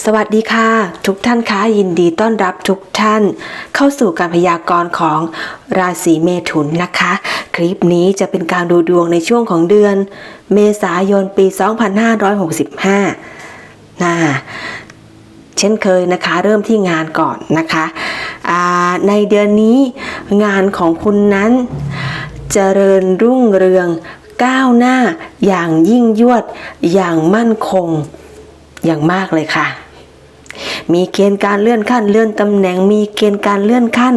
สวัสดีค่ะ ทุกท่านคะยินดีต้อนรับทุกท่าน เข้าสู่การพยากรณ์ของราศีเมถุนนะคะ คลิปนี้จะเป็นการดูดวงในช่วงของเดือน เมษายนปี 2565นะเช่นเคยนะคะ เริ่มที่งานก่อนนะคะในเดือนนี้งานของคุณนั้นเจริญรุ่งเรืองก้าวหน้าอย่างยิ่งยวดอย่างมั่นคง อย่างมากเลยค่ะ มีเกณฑ์การเลื่อนขั้นเลื่อนตำแหน่ง มีเกณฑ์การเลื่อนขั้น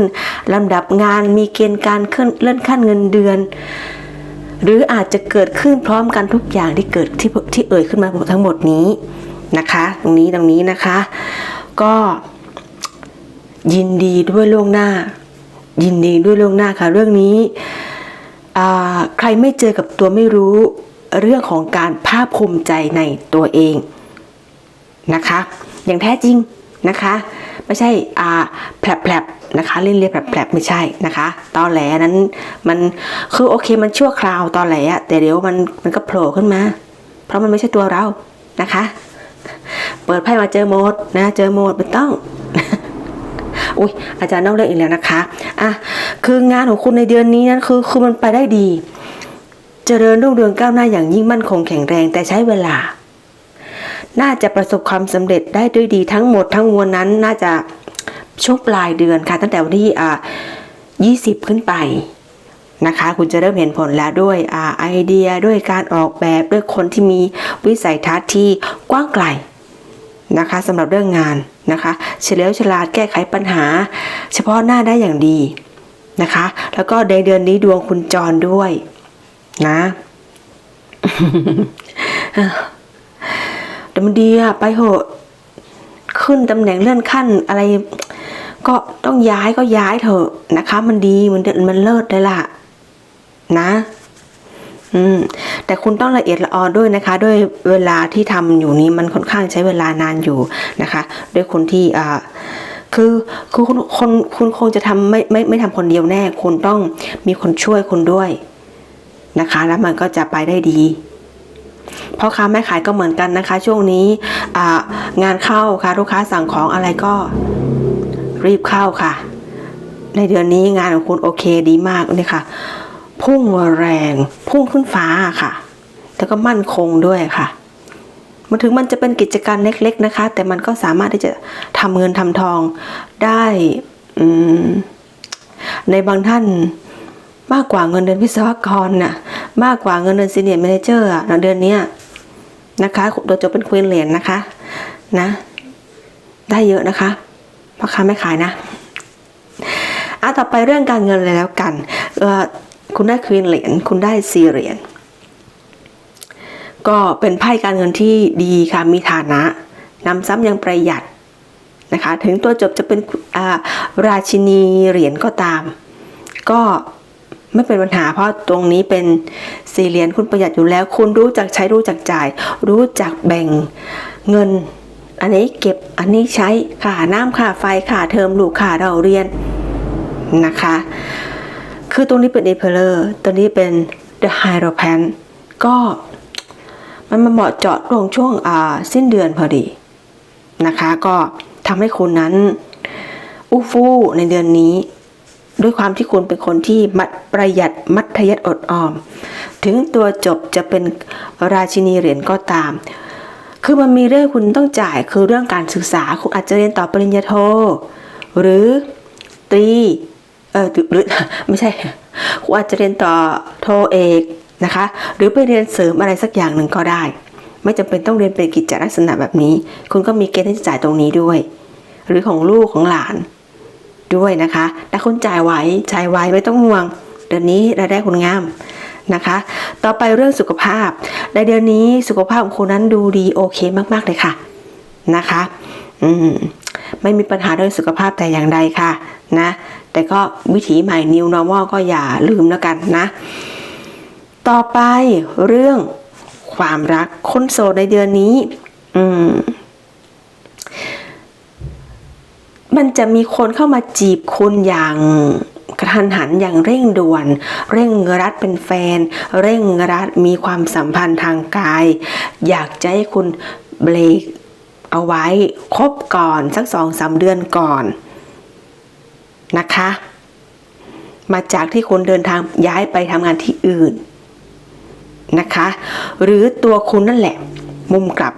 ลำดับงาน มีเกณฑ์การเลื่อนขั้นเงินเดือน หรืออาจจะเกิดขึ้นพร้อมกันทุกอย่างที่เกิดที่ที่เอ่ยขึ้นมาทั้งหมดนี้นะคะ ตรงนี้ตรงนี้นะคะ ก็ยินดีด้วยล่วงหน้า ยินดีด้วยล่วงหน้าค่ะ เรื่องนี้ใครไม่เจอกับตัวไม่รู้เรื่องของการภาคภูมิใจในตัวเอง นะคะ อย่างแท้จริงนะคะ ไม่ใช่อ่าแผลบๆนะคะเล่นเรียนแผลบๆไม่ใช่นะคะตอแหลนั้นมันคือโอเคมันชั่วคราวตอแหลอะแต่เดี๋ยวมันมันก็โผล่ขึ้นมา เพราะมันไม่ใช่ตัวเรานะคะ เปิดไพ่มาเจอโมดนะเจอโมดไม่ต้องอุ้ยอาจารย์นอกเรื่องอีกแล้วนะคะอะคืองานของคุณในเดือนนี้นั้นคือคือมันไปได้ดี เจริญรุ่งเรืองก้าวหน้าอย่างยิ่งมั่นคงแข็งแรงแต่ใช้เวลา น่าจะประสบความสำเร็จได้ด้วยดีทั้งหมดทั้งมวลนั้นน่าจะช่วงปลายเดือนค่ะ ตั้งแต่วันที่อ่า20 ขึ้นไปนะคะ คุณจะเริ่มเห็นผลแล้วด้วยอ่าไอเดียด้วยการออกแบบด้วยคนที่มีวิสัยทัศน์ที่กว้างไกลนะคะสำหรับเรื่องงานนะคะ เฉลียวฉลาดแก้ไขปัญหา เฉพาะหน้าได้อย่างดีนะคะ แล้วก็ในเดือนนี้ดวงคุณจรด้วยนะ แต่มันดีอะไปเหอะขึ้นตำแหน่งเลื่อนขั้นอะไร ก็ต้องย้ายก็ย้ายเถอะนะคะ มันดีมันมันเลิศเลยล่ะ นะ อืม แต่คุณต้องละเอียดละออด้วยนะคะ ด้วยเวลาที่ทำอยู่นี้มันค่อนข้างใช้เวลานานอยู่นะคะด้วยคนที่อ่าคือคือคุณคนคุณคงจะทำไม่ไม่ไม่ทำคนเดียวแน่คุณต้องมีคนช่วยคุณด้วยนะคะ แล้วมันก็จะไปได้ดี พ่อค้าแม่ขายก็เหมือนกันนะคะ ช่วงนี้งานเข้าค่ะลูกค้าสั่งของอะไรก็รีบเข้าค่ะ ในเดือนนี้งานของคุณโอเคดีมากเลยค่ะ พุ่งแรง พุ่งขึ้นฟ้าค่ะแต่ก็มั่นคงด้วยค่ะมันถึงมันจะเป็นกิจการเล็ก ๆนะคะ แต่มันก็สามารถที่จะทำเงินทำทองได้อืมในบางท่านมากกว่าเงินเดือนวิศวกรน่ะมากกว่าเงินเดือนซีเนียร์แมเนเจอร์อะเดือนเนี้ย นะคะโดยจบเป็นควีนเหรียญนะคะนะได้เยอะนะคะพ่อค้าไม่ขายนะอะต่อไปเรื่องการเงินเลยแล้วกันคุณได้ควีนเหรียญคุณได้ซีเหรียญก็เป็นไพ่การเงินที่ดีค่ะมีฐานะนำซ้ำยังประหยัดนะคะ ถึงตัวจบจะเป็นราชินีเหรียญก็ตาม ก็ ไม่เป็นปัญหาเพราะตรงนี้เป็นสี่เหรียญคุณประหยัดอยู่แล้ว คุณรู้จักใช้รู้จักจ่าย รู้จักแบ่งเงิน อันนี้เก็บอันนี้ใช้ค่าน้ำค่าไฟค่าเทอมลูกค่าเราเรียนนะคะ คือตรงนี้เป็น e p e r ตัวนี้เป็น the hierophant ก็มันมาเหมาะเจาะตรงช่วงสิ้นเดือนพอดีนะคะ ก็ทำให้คุณนั้นอู้ฟู่ในเดือนนี้ ด้วยความที่คุณเป็นคนที่มัดประหยัดมัธยัติอดออม ถึงตัวจบจะเป็นราชินีเหรียญก็ตาม คือมันมีเรื่องคุณต้องจ่ายคือเรื่องการศึกษาคุณอาจจะเรียนต่อปริญญาโท หรือตรีเออหรือไม่ใช่คุณอาจจะเรียนต่อโทเอกนะคะ หรือไปเรียนเสริมอะไรสักอย่างหนึ่งก็ได้ ไม่จำเป็นต้องเรียนเป็นกิจลักษณะแบบนี้ คุณก็มีเกณฑ์ที่จะจ่ายตรงนี้ด้วย หรือของลูกของหลาน ด้วยนะคะแต่คุณจ่ายไหวจ่ายไหวไม่ต้องห่วง เดือนนี้รายได้คุณงามนะคะ ต่อไปเรื่องสุขภาพ ในเดือนนี้สุขภาพของคุณนั้นดูดีโอเคมากๆเลยค่ะนะคะอืมไม่มีปัญหาเรื่องสุขภาพแต่อย่างใดค่ะนะแต่ก็วิถีใหม่ new normal ก็อย่าลืมแล้วกันนะ ต่อไปเรื่องความรักคนโสดในเดือนนี้ อืม มันจะมีคนเข้ามาจีบคุณอย่างกระทันหันอย่างเร่งด่วน เร่งรัดเป็นแฟน เร่งรัดมีความสัมพันธ์ทางกาย อยากจะให้คุณเบรกเอาไว้คบก่อนสักสองสามเดือนก่อนนะคะ มาจากที่คุณเดินทางย้ายไปทำงานที่อื่นนะคะ หรือตัวคุณนั่นแหละ มุมกลับ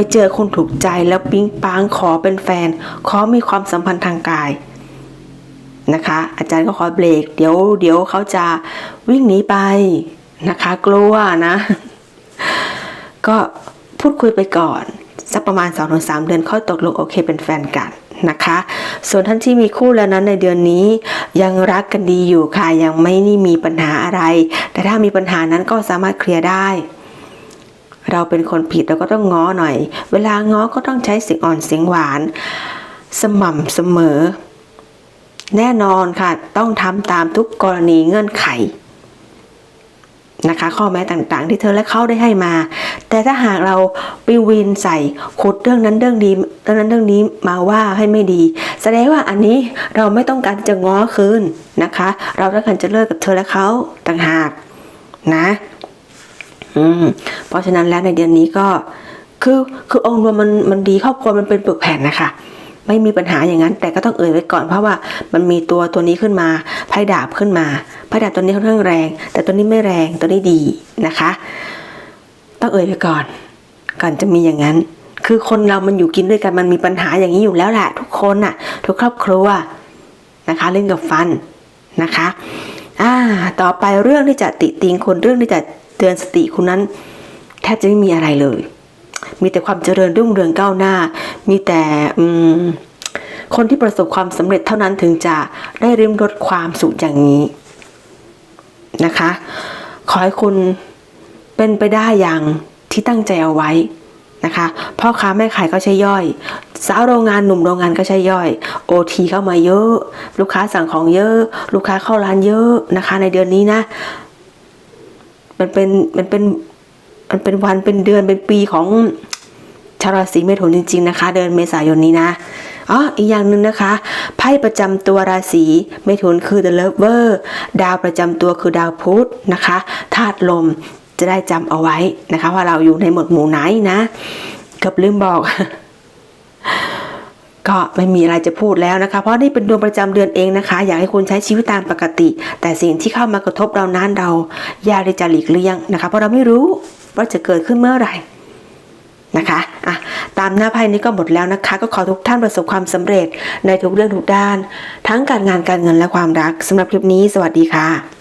ไปเจอคนถูกใจแล้วปิ๊งปังขอเป็นแฟน ขอมีความสัมพันธ์ทางกายนะคะ อาจารย์ก็ขอเบรก เดี๋ยวเดี๋ยวเขาจะวิ่งหนีไปนะคะ กลัวนะ ก็พูดคุยไปก่อนสักประมาณ 2-3 เดือนค่อยตกลงโอเคเป็นแฟนกันนะคะ ส่วนท่านที่มีคู่แล้วนั้นในเดือนนี้ ยังรักกันดีอยู่ค่ะยังไม่ได้มีปัญหาอะไร แต่ถ้ามีปัญหานั้นก็สามารถเคลียร์ได้ เราเป็นคนผิดเราก็ต้องง้อหน่อย เวลาง้อก็ต้องใช้เสียงอ่อนเสียงหวาน สม่ำเสมอ แน่นอนค่ะ ต้องทำตามทุกกรณีเงื่อนไขนะคะ ข้อแม้ต่างๆ ที่เธอและเขาได้ให้มา แต่ถ้าหากเราไปวินใส่ขุดเรื่องนั้นเรื่องดีเรื่องนั้นเรื่องนี้มาว่าให้ไม่ดี แสดงว่าอันนี้เราไม่ต้องการจะง้อคืนนะคะ เราต้องการจะเลิกกับเธอและเขาต่างหากนะ อืม เพราะฉะนั้นแล้วในเดือนนี้ก็คือคือองค์รวมมันมันดีครอบครัวมันเป็นปึกแผ่นนะคะไม่มีปัญหาอย่างนั้น แต่ก็ต้องเอ่ยไว้ก่อนเพราะว่ามันมีตัวตัวนี้ขึ้นมาไพ่ดาบขึ้นมาไพ่ดาบตัวนี้ค่อนข้างแรง แต่ตัวนี้ไม่แรงตัวนี้ดีนะคะ ต้องเอ่ยไว้ก่อน ก่อนจะมีอย่างนั้น คือคนเรามันอยู่กินด้วยกันมันมีปัญหาอย่างนี้อยู่แล้วแหละทุกคนน่ะ ทุกครอบครัวนะคะ เล่นกับฟันนะคะอ่าต่อไปเรื่องที่จะติติงคนเรื่องที่จะเตือนสติคุณนั้น ทบจะไม่มีอะไรเลย มีแต่ความเจริญรุ่งเรืองก้าวหน้า มีแต่อืมคนที่ประสบความสำเร็จเท่านั้นถึงจะได้ริมรสความสุขอย่างนี้นะคะ ขอให้คุณเป็นไปได้อย่างที่ตั้งใจเอาไว้นะคะพ่อค้าแม่ขายก็ใช้ย่อย สาวโรงงานหนุ่มโรงงานก็ใช้ย่อยโอทีเข้ามาเยอะ ลูกค้าสั่งของเยอะ ลูกค้าเข้าร้านเยอะนะคะ ในเดือนนี้นะ มันเป็นมันเป็น มันเป็นวันเป็นเดือนเป็นปีของชาวราศีเมถุนจริง ๆ นะคะ เดือนเมษายนนี้นะอ๋ออีกอย่างหนึ่งนะคะ ไพ่ประจำตัวราศีเมถุนคือ The Lover ดาวประจำตัวคือดาวพุธนะคะธาตุลมจะได้จำเอาไว้นะคะ ว่าเราอยู่ในหมวดหมู่ไหนนะเกับลืมบอก ก็ไม่มีอะไรจะพูดแล้วนะคะ เพราะนี่เป็นดวงประจำเดือนเองนะคะ อยากให้คุณใช้ชีวิตตามปกติ แต่สิ่งที่เข้ามากระทบเรานั้นเรายากที่จะหลีกเลี่ยงนะคะ เพราะเราไม่รู้ว่าจะเกิดขึ้นเมื่อไหร่นะคะอะตามหน้าไพ่นี้ก็หมดแล้วนะคะ ก็ขอทุกท่านประสบความสำเร็จในทุกเรื่องทุกด้าน ทั้งการงานการเงินและความรักสำหรับคลิปนี้ สวัสดีค่ะ